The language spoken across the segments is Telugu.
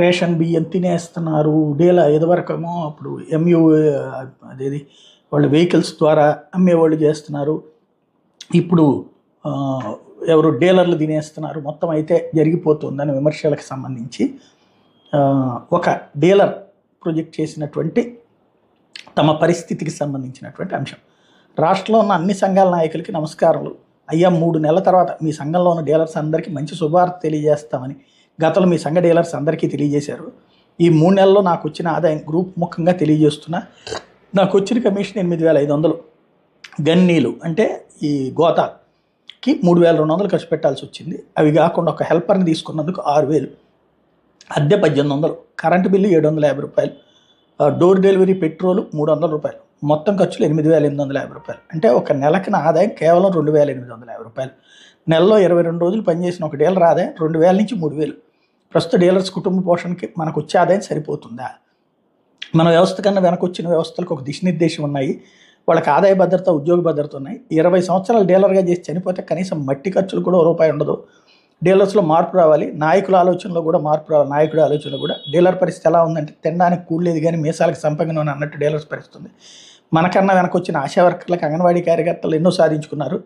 రేషన్ బియ్యం తినేస్తున్నారు. డీలా ఇదివరకేమో అప్పుడు ఎంయూ అదేది వాళ్ళు వెహికల్స్ ద్వారా అమ్మేవాళ్ళు చేస్తున్నారు. ఇప్పుడు ఎవరు డీలర్లు తినేస్తున్నారు. మొత్తం అయితే జరిగిపోతుందని విమర్శలకు సంబంధించి ఒక డీలర్ ప్రొజెక్ట్ చేసినటువంటి తమ పరిస్థితికి సంబంధించినటువంటి అంశం. రాష్ట్రంలో ఉన్న అన్ని సంఘాల నాయకులకి నమస్కారాలు. అయ్యా మూడు నెలల తర్వాత మీ సంఘంలో ఉన్న డీలర్స్ అందరికీ మంచి శుభార్త తెలియజేస్తామని గతంలో మీ సంఘ డీలర్స్ అందరికీ తెలియజేశారు. ఈ మూడు నెలల్లో నాకు వచ్చిన ఆదాయం గ్రూప్ ముఖంగా తెలియజేస్తున్నా. నాకు వచ్చిన కమిషన్ ఎనిమిది వేల ఐదు వందలు. గన్నీలు అంటే ఈ గోతాకి మూడు వేల రెండు వందలు ఖర్చు పెట్టాల్సి వచ్చింది. అవి కాకుండా ఒక హెల్పర్ని తీసుకున్నందుకు ఆరు వేలు. అద్దె పద్దెనిమిది వందలు. కరెంటు బిల్లు ఏడు వందల యాభై రూపాయలు. డోర్ డెలివరీ పెట్రోలు మూడు వందల రూపాయలు. మొత్తం ఖర్చులు ఎనిమిది వేల ఎనిమిది వందల యాభై రూపాయలు. అంటే ఒక నెలకి నా ఆదాయం కేవలం రెండు వేల ఎనిమిది వందల యాభై రూపాయలు. నెలలో ఇరవై రెండు రోజులు పనిచేసిన ఒక డీలర్ ఆదాయం రెండు వేల నుంచి మూడు వేలు. ప్రస్తుత డీలర్స్ కుటుంబ పోషణకి మనకు వచ్చే ఆదాయం సరిపోతుందా? మన వ్యవస్థ కన్నా వెనక వచ్చిన వ్యవస్థలకు ఒక దిశనిర్దేశం ఉన్నాయి. వాళ్ళకి ఆదాయ భద్రత ఉద్యోగ భద్రత ఉన్నాయి. ఇరవై సంవత్సరాలు డీలర్గా చేసి చనిపోతే కనీసం మట్టి ఖర్చులు కూడా రూపాయి ఉండదు. డీలర్స్లో మార్పు రావాలి నాయకుల ఆలోచనలో కూడా మార్పు రావాలి నాయకుడి ఆలోచనలో కూడా. డీలర్ పరిస్థితి ఎలా ఉందంటే తినడానికి కూడలేదు కానీ మీసాలకు సంపంగా ఉన్న అన్నట్టు డీలర్స్ పరిస్థితి ఉంది మనకన్నా వెనక వచ్చిన ఆశా వర్కర్లకు అంగన్వాడీ కార్యకర్తలు ఎన్నో సాధించుకున్నారు.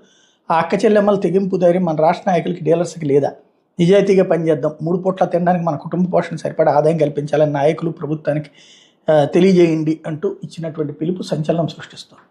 ఆ అక్క చెల్లెమ్మల తెగింపు ధైర్యం మన రాష్ట్ర నాయకులకి డీలర్స్కి లేదా? నిజాయితీగా పనిచేద్దాం. మూడు పూట్ల తినడానికి మన కుటుంబ పోషణ సరిపడా ఆదాయం కల్పించాలని నాయకులు ప్రభుత్వానికి తెలియజేయండి అంటూ ఇచ్చినటువంటి పిలుపు సంచలనం సృష్టిస్తుంది.